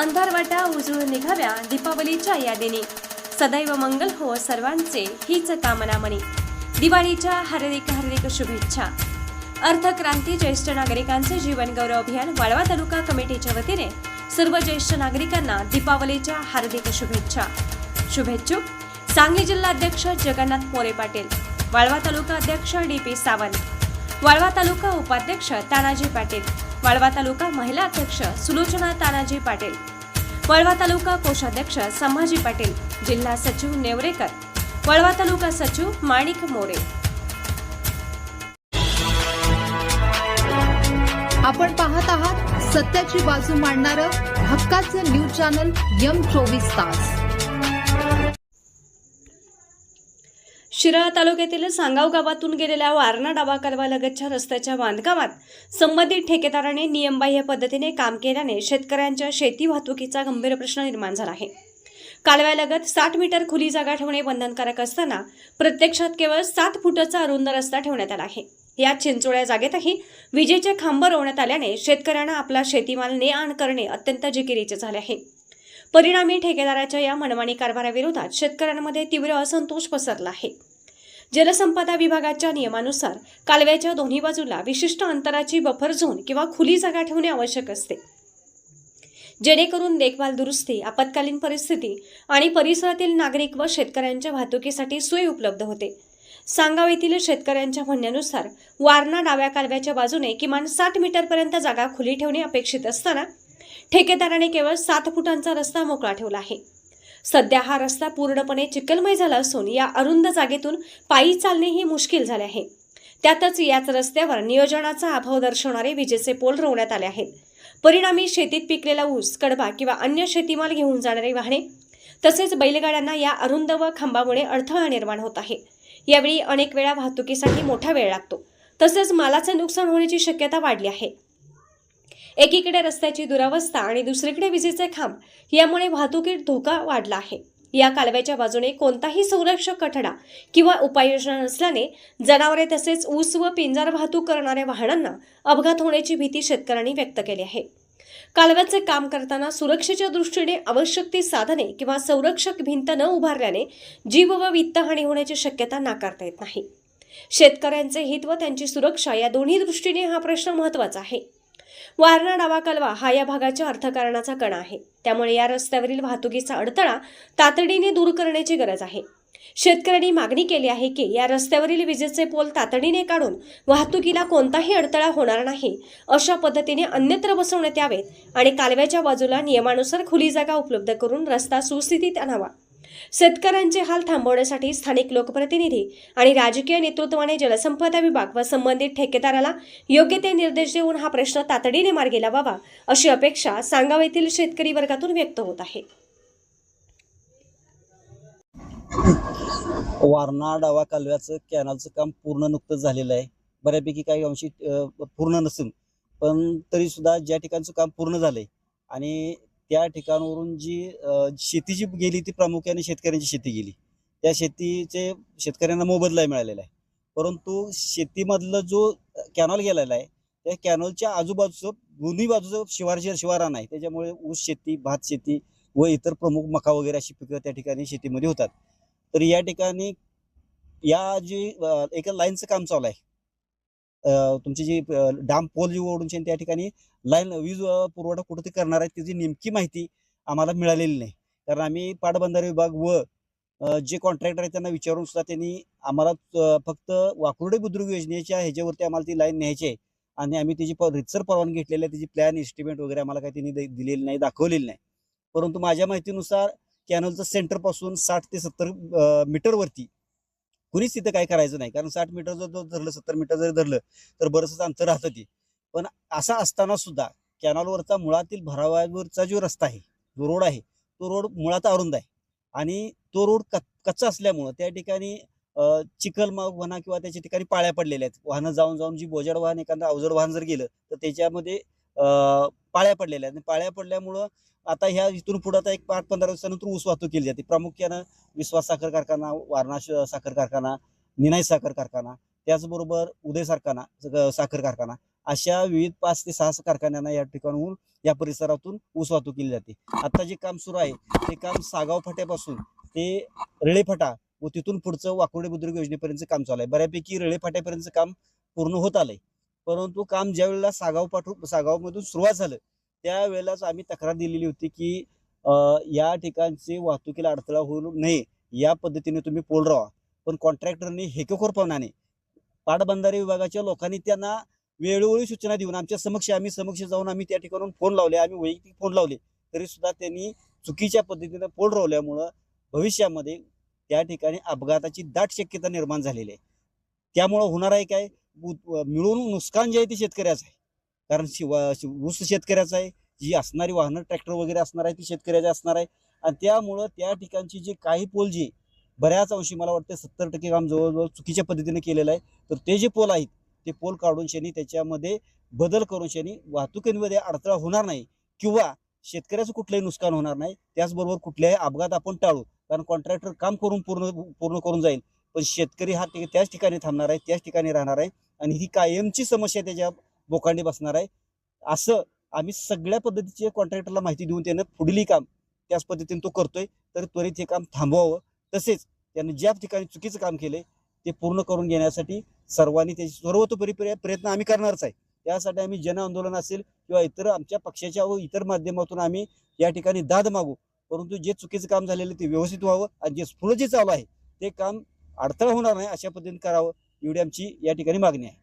अंधारवाटा उजळून निघाव्या दीपावलीच्या यादीने. सदैव मंगल हो सर्वांचे हीच कामना मनी दिवाळीच्या हार्दिक हार्दिक शुभेच्छा. अर्थक्रांती ज्येष्ठ नागरिकांचे जीवन गौरव अभियान वाळवा तालुका कमिटीच्या वतीने सर्व ज्येष्ठ नागरिकांना दीपावलीच्या हार्दिक शुभेच्छा. शुभेच्छुक सांगली जिल्हा अध्यक्ष जगन्नाथ मोरे पाटील वाळवा तालुका अध्यक्ष डी पी सावंत वाळवा तालुका उपाध्यक्ष तानाजी पाटील वाळवा तालुका महिला अध्यक्ष सुलोचना तानाजी पाटील. वळवा तालुका कोषाध्यक्ष संभाजी पाटील जिल्हा सचिव नेवरेकर. वळवा तालुका सचिव माणिक मोरे. आपण पाहत आहात सत्याची बाजू मांडणारं हक्काचं न्यूज चॅनल यम चोवीस तास. शिराळा तालुक्यातील सांगाव गावातून गेलेल्या वारणा डावा कलवालगतच्या रस्त्याच्या बांधकामात संबंधित ठेकेदाराने नियमबाह्य पद्धतीने काम केल्याने शेतकऱ्यांच्या शेती वाहतुकीचा गंभीर प्रश्न निर्माण झाला आहे. कालव्यालगत साठ मीटर खुली जागा ठेवणे बंधनकारक असताना प्रत्यक्षात केवळ सात फुटाचा अरुंद रस्ता ठेवण्यात आला आहे. या चिंचोळ्या जागेतही विजेचे खांब रोवण्यात आल्याने शेतकऱ्यांना आपला शेतीमाल ने आण करणे अत्यंत जिकिरीचे झाले आहे. परिणामी ठेकेदाराच्या या मनमानी कारभाराविरोधात शेतकऱ्यांमध्ये तीव्र असंतोष पसरला आहे. जलसंपदा विभागाच्या नियमानुसार कालव्याच्या दोन्ही बाजूला विशिष्ट अंतराची बफर झोन किंवा खुली जागा ठेवणे आवश्यक असते. जेणेकरून देखभाल दुरुस्ती आपत्कालीन परिस्थिती आणि परिसरातील नागरिक व शेतकऱ्यांच्या वाहतुकीसाठी सोय उपलब्ध होते. सांगाव येथील शेतकऱ्यांच्या म्हणण्यानुसार वारणा डाव्या कालव्याच्या बाजूने किमान साठ मीटरपर्यंत जागा खुली ठेवणे अपेक्षित असताना ठेकेदाराने केवळ सात फुटांचा रस्ता मोकळा ठेवला आहे. सध्या हा रस्ता पूर्णपणे चिखलमय झाला असून या अरुंद जागेतून पायी चालणेही मुश्किल झाले आहे. त्यातच याच रस्त्यावर नियोजनाचा अभाव दर्शवणारे विजेचे पोल रोवण्यात आले आहेत. परिणामी शेतीत पिकलेला ऊस कडबा किंवा अन्य शेतीमाल घेऊन जाणारी वाहने तसेच बैलगाड्यांना या अरुंद व खांबामुळे अडथळा निर्माण होत आहे. यावेळी अनेक वेळा वाहतुकीसाठी मोठा वेळ लागतो. तसेच मालाचे नुकसान होण्याची शक्यता वाढली आहे. एकीकडे रस्त्याची दुरावस्था आणि दुसरीकडे विजेचे खांब. यामुळे वाहतुकीत धोका वाढला आहे. या कालव्याच्या बाजूने कोणताही संरक्षक कठडा किंवा उपाययोजना नसल्याने जनावरे तसेच ऊस व पिंजार वाहतूक करणाऱ्या वाहनांना अपघात होण्याची भीती शेतकऱ्यांनी व्यक्त केली आहे. कालव्याचे काम करताना सुरक्षेच्या दृष्टीने आवश्यक ती साधने किंवा संरक्षक भिंत न उभारल्याने जीव व वित्तहानी होण्याची शक्यता नाकारता येत नाही. शेतकऱ्यांचे हित व त्यांची सुरक्षा या दोन्ही दृष्टीने हा प्रश्न महत्त्वाचा आहे. वारणा डावा कालवा हा या भागाच्या अर्थकारणाचा कणा आहे. त्यामुळे या रस्त्यावरील वाहतुकीचा अडथळा तातडीने दूर करण्याची गरज आहे. शेतकऱ्यांनी मागणी केली आहे की या रस्त्यावरील विजेचे पोल तातडीने काढून वाहतुकीला कोणताही अडथळा होणार नाही अशा पद्धतीने अन्यत्र बसवण्यात यावेत आणि कालव्याच्या बाजूला नियमानुसार खुली जागा उपलब्ध करून रस्ता सुस्थितीत आणावा. शेतकऱ्यांचे हाल थांबवण्यासाठी स्थानिक लोकप्रतिनिधी आणि राजकीय नेतृत्वाने जलसंपदा विभाग व संबंधित ठेकेदाराला योग्य ते निर्देश देऊन हा प्रश्न तातडीने मार्गी लावावा अशी अपेक्षा सांगाव येथील शेतकरी वर्गातून व्यक्त होत आहे. वारणा डावा कालव्याचं कॅनलचं काम पूर्ण नुकतंच झालेलं आहे. बऱ्यापैकी काही अंशी पूर्ण नसून पण तरी सुद्धा ज्या ठिकाणचं काम पूर्ण झालंय आणि त्या ठिकाणावरून जी शेती जी गेली ती प्रामुख्याने शेतकऱ्यांची शेती गेली. त्या शेतीचे शेतकऱ्यांना मोबदला मिळालेला आहे. परंतु शेतीमधलं जो कॅनॉल गेलेला आहे त्या कॅनॉलच्या आजूबाजूचं दोन्ही बाजूचं शिवारशी शिवारान आहे. त्याच्यामुळे ऊस शेती भात शेती व इतर प्रमुख मका वगैरे अशी पिकं त्या ठिकाणी शेतीमध्ये होतात. तर या ठिकाणी या जी एका लाईनचं काम चालू आहे. तुमची जी डॅम डाम पोल जी ओढून त्या ठिकाणी लाईन वीज पुरवठा कुठं करणार आहे त्याची नेमकी माहिती आम्हाला मिळालेली नाही. कारण आम्ही पाटबंधारे विभाग व जे कॉन्ट्रॅक्टर आहेत त्यांना विचारून सुद्धा त्यांनी आम्हाला फक्त वाकुर्डे बुद्रुक योजनेच्या ह्याच्यावरती आम्हाला ती लाईन न्यायची आहे. आणि आम्ही त्याची प- रितसर परवानगी घेतलेली आहे त्याची प्लॅन एस्टिमेट वगैरे आम्हाला काही त्यांनी दिलेली नाही दाखवलेली नाही. परंतु माझ्या माहितीनुसार कॅनलचं सेंटरपासून साठ ते सत्तर मीटरवरती कुणीच तिथं काय करायचं नाही. कारण साठ मीटर जर जर धरलं सत्तर मीटर जरी धरलं तर बरंचसं अंतर राहतं ते. पण असं असताना सुद्धा कॅनॉलवरचा मुळातील भरावावरचा जो रस्ता आहे जो रोड आहे तो रोड मुळात अरुंद आहे. आणि तो रोड कच्चा असल्यामुळं त्या ठिकाणी चिखल मग म्हणा किंवा त्याच्या ठिकाणी पाळ्या पडलेल्या आहेत. वाहनं जाऊन जाऊन जी बोजड वाहन एखादं अवजड वाहन जर गेलं तर त्याच्यामध्ये पाळ्या पडलेल्या आहेत. पाळ्या पडल्यामुळं आता ह्या इथून पुढे आता एक पाच पंधरा दिवसानंतर ऊस वाहतूक केली जाते. प्रामुख्यानं विश्वास साखर कारखाना वारणा साखर कारखाना निनाई साखर कारखाना त्याचबरोबर उदय कारखाना साखर कारखाना अशा विविध पाच ते सहा कारखान्यांना या ठिकाणाहून या परिसरातून ऊस वाहतूक केली जाते. आता जे काम सुरू आहे ते काम सागाव फाट्यापासून ते रेळेफाटा व तिथून पुढचं वाकोडे बुद्रुक योजनेपर्यंत काम चालू आहे. बऱ्यापैकी रेळेफाट्यापर्यंतचं काम पूर्ण होत आलंय. परंतु काम ज्या वेळेला सागाव पाठव सागावमधून सुरुवात झालं त्यावेळेलाच आम्ही तक्रार दिलेली होती की या ठिकाणचे वाहतुकीला अडथळा होऊ नये या पद्धतीने तुम्ही पोल राहा पण कॉन्ट्रॅक्टरने हेकेखोरपणाने पाटबंधारे विभागाच्या लोकांनी त्यांना वेळोवेळी सूचना देऊन आमच्या समक्ष आम्ही समक्ष जाऊन आम्ही त्या ठिकाणून फोन लावले आम्ही वैयक्तिक फोन लावले तरी सुद्धा त्यांनी चुकीच्या पद्धतीने पोल रावल्यामुळं भविष्यामध्ये त्या ठिकाणी अपघाताची दाट शक्यता निर्माण झालेली आहे. त्यामुळं होणार आहे काय? मिळून नुकसान जे आहे ते शेतकऱ्याचं आहे. कारण शिवा ऊस शेतकऱ्याचा आहे जी असणारी वाहनं ट्रॅक्टर वगैरे असणार आहे ती शेतकऱ्याची असणार आहे. आणि त्यामुळं त्या ठिकाणची जी काही पोल जी बऱ्याच अंशी मला वाटतं सत्तर टक्के काम जवळजवळ चुकीच्या पद्धतीने केलेलं आहे. तर ते जे पोल आहेत ते पोल काढून शनी त्याच्यामध्ये बदल करून शनी वाहतुकीमध्ये अडथळा होणार नाही किंवा शेतकऱ्याचं कुठलंही नुकसान होणार नाही. त्याचबरोबर कुठल्याही अपघात आपण टाळू. कारण कॉन्ट्रॅक्टर काम करून पूर्ण पूर्ण करून जाईल. पण शेतकरी हा त्याच ठिकाणी थांबणार आहे त्याच ठिकाणी राहणार आहे आणि ही कायमची समस्या त्याच्या बोकांडी बसणार आहे. असं आम्ही सगळ्या पद्धतीचे कॉन्ट्रॅक्टरला माहिती देऊन त्यानं पुढील काम त्याच पद्धतीने तो करतोय. तर त्वरित हे काम थांबवावं. तसेच त्यानं ज्या ठिकाणी चुकीचं काम केलंय ते पूर्ण करून घेण्यासाठी सर्वांनी त्याची सर्वतोपरी प्रयत्न आम्ही करणारच आहे. त्यासाठी आम्ही जन आंदोलन असेल किंवा इतर आमच्या पक्षाच्या व इतर माध्यमातून आम्ही या ठिकाणी दाद मागू. परंतु जे चुकीचं काम झालेलं ते व्यवस्थित व्हावं आणि जे स्फुल जे चालू आहे ते काम अडथळा होणार नाही अशा पद्धतीने करावं एवढी आमची या ठिकाणी मागणी आहे.